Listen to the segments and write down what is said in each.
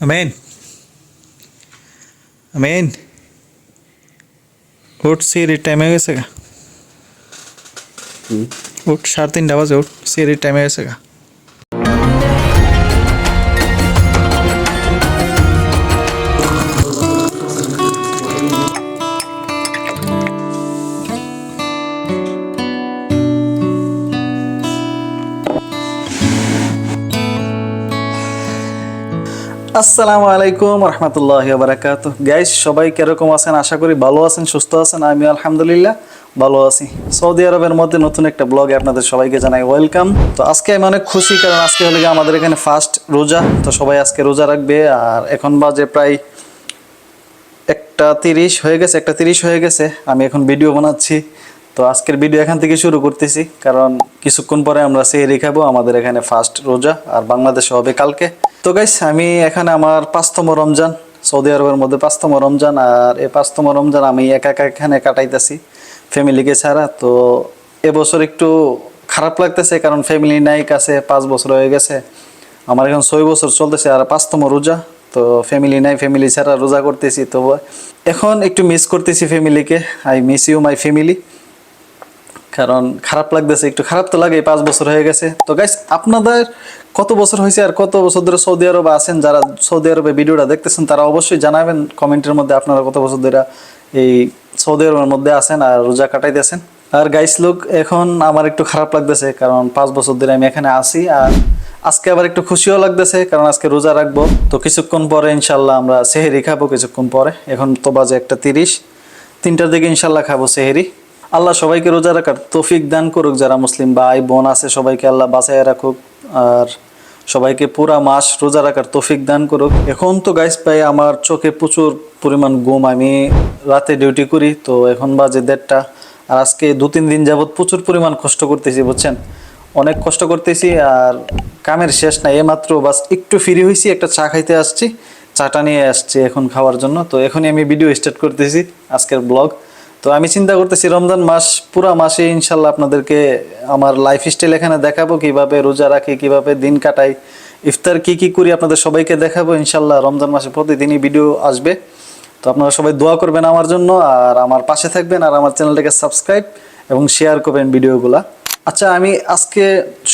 Amen amen উঠ সিরির time হয়ে গেছে গা উঠ সাড়ে তিনটা বাজে উঠ সিরির টাইম আসসালামু আলাইকুম রহমতুল্লাহ বারাকাত গাইস সবাই কীরকম আছেন? আশা করি ভালো আছেন, সুস্থ আছেন। আমি আলহামদুলিল্লাহ ভালো আছি। সৌদি আরবের মধ্যে নতুন একটা ব্লগে আপনাদের সবাইকে জানাই ওয়েলকাম তো আজকে আমি অনেক খুশি, কারণ আজকে হলে আমাদের এখানে ফার্স্ট রোজা। তো সবাই আজকে রোজা রাখবে, আর এখন বাজে প্রায় একটা তিরিশ হয়ে গেছে, একটা তিরিশ হয়ে গেছে। আমি এখন ভিডিও বানাচ্ছি। তো আজকের ভিডিও এখান থেকে শুরু করতেছি, কারণ কিছুক্ষণ পরে আমরা সেহরি খাব, আমাদের এখানে ফার্স্ট রোজা, আর বাংলাদেশে হবে কালকে। তো গাইস আমি এখানে আমার পাঁচতম রমজান, সৌদি আরবের মধ্যে পাঁচতম রমজান, আর এই পাঁচতম রমজান আমি একা একা এখানে কাটাইতেছি ফ্যামিলিকে ছাড়া। তো এবছর একটু খারাপ লাগতেছে, কারণ ফ্যামিলি নাই, কাছে পাঁচ বছর হয়ে গেছে। আমার এখন ছয় বছর চলতেছে, আর পাঁচতম রোজা। তো ফ্যামিলি নাই ফ্যামিলি ছাড়া রোজা করতেছি। তো এখন একটু মিস করতেছি ফ্যামিলিকে I miss you my family কারণ খারাপ লাগতেছে, একটু খারাপ তো লাগে পাঁচ বছর হয়ে গেছে। তো গাইস আপনাদের কত বছর হয়েছে আর কত বছর ধরে সৌদি আরবে আছেন? যারা সৌদি আরবে ভিডিওটা দেখতেছেন, তারা অবশ্যই জানাবেন কমেন্টের মধ্যে আপনারা কত বছর ধরে এই সৌদি আরবের মধ্যে আছেন আর রোজা কাটাইতেছেন। আর গাইস লোক এখন আমার একটু খারাপ লাগতেছে, কারণ পাঁচ বছর ধরে আমি এখানে আসি আর আজকে আবার একটু খুশিও লাগতেছে, কারণ আজকে রোজা রাখব। তো কিছুক্ষণ পরে ইনশাল্লাহ আমরা সেহেরি খাব, কিছুক্ষণ পরে। এখন তো বাজে একটা তিরিশ। তিনটার দিকে ইনশাল্লাহ খাব সেহেরি। আল্লাহ সবাইকে রোজা রাখার তৌফিক দান করুক যারা মুসলিম ভাই, বোন আছে, সবাইকে আল্লাহ বাঁচায় রাখুক। আর সবাইকে পুরা মাস রোজা রাখার তৌফিক দান করুক। এখন তো গাইস ভাই, আমার চোখে প্রচুর পরিমাণ ঘুম। আমি রাতে ডিউটি করি, তো এখন বাজে দেড়টা। আর আজকে দু তিন দিন যাবৎ প্রচুর পরিমাণ কষ্ট করতেছি, বুঝছেন? অনেক কষ্ট করতেছি, আর কামের শেষ নাই। এইমাত্র বাস একটু ফ্রি হয়েছি একটা চা খাইতে আসছি। চাটা নিয়ে আসছি এখন খাওয়ার জন্য। তো এখনই আমি ভিডিও স্টার্ট করতেছি, আজকের ব্লগ তো আমি চিন্তা করতেছি, রমজান মাস, পুরা মাসে ইনশাল্লাহ আপনাদেরকে আমার লাইফ স্টাইল এখানে দেখাবো, কীভাবে রোজা রাখি, কীভাবে দিন কাটাই, ইফতার কি কি করি আপনাদের সবাইকে দেখাবো, ইনশাল্লাহ রমজান মাসে প্রতিদিনই ভিডিও আসবে। তো আপনারা সবাই দোয়া করবেন আমার জন্য, আর আমার পাশে থাকবেন, আর আমার চ্যানেলটাকে সাবস্ক্রাইব এবং শেয়ার করবেন ভিডিওগুলা আচ্ছা আমি আজকে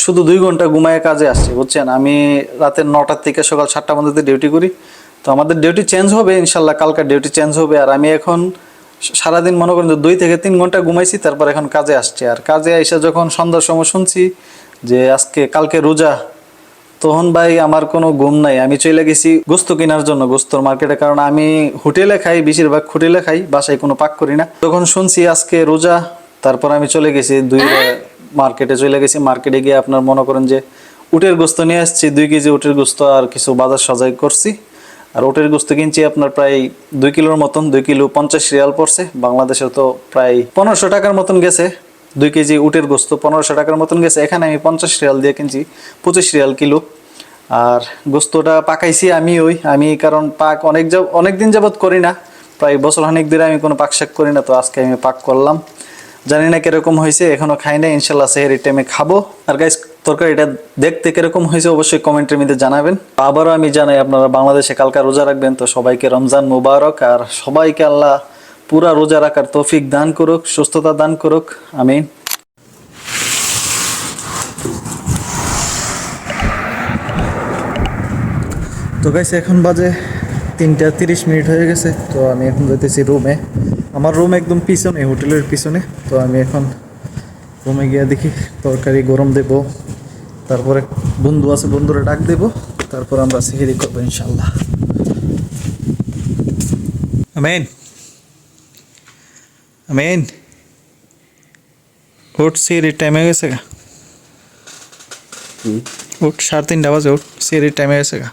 শুধু দুই ঘণ্টা ঘুমায় কাজে আসছি, বুঝছেন? আমি রাতের নটার থেকে সকাল সাতটা পর্যন্ত ডিউটি করি। তো আমাদের ডিউটি চেঞ্জ হবে, ইনশাল্লাহ কালকার ডিউটি চেঞ্জ হবে, আর আমি এখন সারাদিন মনে করেন যে দুই থেকে তিন ঘণ্টা ঘুমাইছি তারপর এখন কাজে আসছি। আর কাজে এসে যখন সন্ধ্যার সময় শুনছি যে আজকে কালকে রোজা তখন ভাই আমার কোনো ঘুম নাই। আমি চলে গেছি গোস্ত কেনার জন্য গোস্তর মার্কেটে। কারণ আমি হোটেলে খাই বেশিরভাগ হোটেলে খাই বাসায় কোনো পাক করি না। তখন শুনছি আজকে রোজা তারপর আমি চলে গেছি দুই মার্কেটে চলে গেছি। মার্কেটে গিয়ে আপনার মনে করেন যে উটের গোস্ত নিয়ে আসছি দুই কেজি উটের গোস্ত আর কিছু বাজার সজাই করছি। আর ওটের গোস্ত কিনছি আপনার প্রায় দুই কিলোর মতন, দুই কিলো পঞ্চাশ রিয়াল পড়ছে। বাংলাদেশে তো প্রায় পনেরোশো টাকার মতন গেছে। দুই কেজি উটের গোস্ত পনেরোশো টাকার মতন গেছে। এখানে আমি পঞ্চাশ রিয়াল দিয়ে কিনছি, পঁচিশ রিয়াল কিলো। আর গোস্তটা পাকাইছি আমি ওই, আমি কারণ পাক অনেক অনেক দিন যাবৎ করি না। প্রায় বছর অনেক দিনে আমি কোনো পাক শাক করি না, তো আজকে আমি পাক করলাম। জানি না কীরকম হয়েছে, এখনও খাই নাই, ইনশাল্লাহ সেহেরি টাইমে খাব। আর গাইস তরকারিটা দেখতে কীরকম হয়েছে অবশ্যই কমেন্টের মধ্যে জানাবেন। আবারও আমি জানাই, আপনারা বাংলাদেশে কালকা রোজা রাখবেন, তো সবাইকে রমজান মুবারক, আর সবাইকে আল্লাহ পুরা রোজা রাখার তৌফিক দান করুক, সুস্থতা দান করুক, আমিন। তো গাইছে এখন বাজে তিনটা তিরিশ মিনিট হয়ে গেছে, তো আমি এখন যেতেছি রুমে আমার রুম একদম পিছনে হোটেলের পিছনে। তো আমি এখন রুমে গিয়ে দেখি তরকারি গরম দেব তারপরে বন্ধু আছে বন্ধুরা ডাক দেব তারপর আমরা সিহিরি করব ইনশাল্লাহ আমেন। আমেন। উঠ সিহিরির টাইম হয়ে গেছে গা। ওট সাড়ে তিনটা বাজে ওট সিহিরির টাইম হয়ে গেছে গা।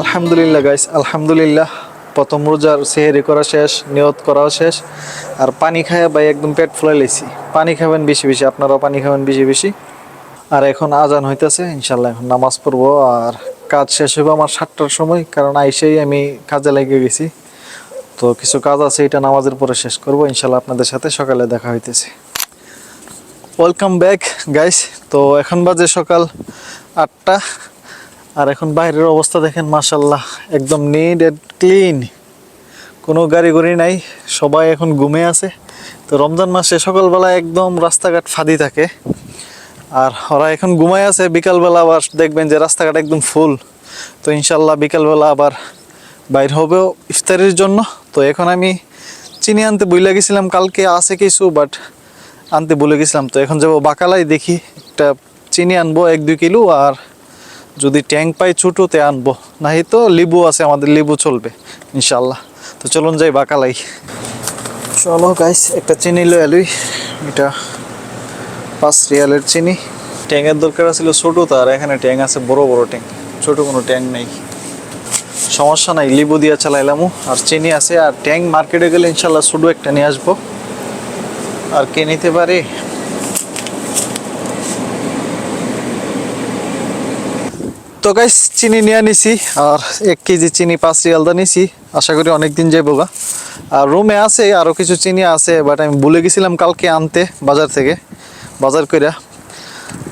আলহামদুলিল্লাহ গাইস আলহামদুলিল্লাহ। প্রথম রোজার সেহেরি করা শেষ, নিয়ত করাও শেষ। আর পানি খায় ভাই একদম পেট ফুলাই লেছি পানি খাবেন বেশি বেশি, আপনারাও পানি খাবেন বেশি বেশি। আর এখন আজান হইতেছে ইনশাল্লাহ এখন নামাজ পড়ব। আর কাজ শেষ হবে আমার সাতটার সময়, কারণ আইসেই আমি কাজে লেগে গেছি। তো কিছু কাজ আছে, এটা নামাজের পরে শেষ করব। ইনশাল্লাহ আপনাদের সাথে সকালে দেখা হইতেছে। ওয়েলকাম ব্যাক গাইস তো এখন বাজে সকাল আটটা। আর এখন বাইরের অবস্থা দেখেন মাসাল্লাহ একদম নিট অ্যান্ড ক্লিন কোনো গাড়ি গড়ি নাই, সবাই এখন ঘুমে আছে। তো রমজান মাসে সকালবেলা একদম রাস্তাঘাট ফাঁদি থাকে। আর ওরা এখন ঘুমায় আছে, বিকালবেলা আবার দেখবেন যে রাস্তাঘাট একদম ফুল। তো ইনশাল্লাহ বিকালবেলা আবার বাইর হবেও ইফতারির জন্য। তো এখন আমি চিনি আনতে বইলে গেছিলাম, কালকে আছে কিছু বাট আনতে বলে গেছিলাম। তো এখন যাব বাকালাই দেখি, একটা চিনি আনব, এক দুই কিলো, আর যদি ট্যাঙ্ক পাই ছোটোতে আনব। নাহি তো লেবু আছে, আমাদের লেবু চলবে ইনশাল্লাহ তো চলুন যাই বাকালাই। চলো গাইস একটা চিনি লো এলুই এটা পাঁচ রিয়ালের চিনি। ট্যাঙ্কের দরকার ছিল ছোটো তার এখানে ট্যাঙ্ক আছে বড় বড় ট্যাঙ্ক ছোট কোনো ট্যাঙ্ক নেই। সমস্যা নাই, লিবু দিয়ে চালাইলামও আর চিনি আছে, আর ট্যাঙ্ক মার্কেটে গেলে ইনশাল্লাহ ছোটো একটা নিয়ে আসব। আর কে নিতে পারে? তো গাইস চিনি নিয়ে নিছি, আর এক কেজি চিনি পাঁচ রিয়ালদা নিছি। আশা করি অনেক দিন গা। আর রুমে আছে আরও কিছু চিনি আছে বাট আমি ভুলে গেছিলাম কালকে আনতে বাজার থেকে, বাজার কইরা।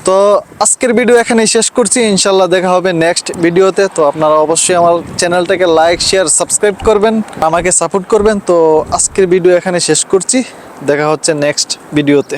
তো আজকের ভিডিও এখানেই শেষ করছি, ইনশাল্লাহ দেখা হবে নেক্সট ভিডিওতে তো। আপনারা অবশ্যই আমার চ্যানেলটাকে লাইক শেয়ার সাবস্ক্রাইব করবেন, আমাকে সাপোর্ট করবেন। তো আজকের ভিডিও এখানে শেষ করছি, দেখা হচ্ছে নেক্সট ভিডিওতে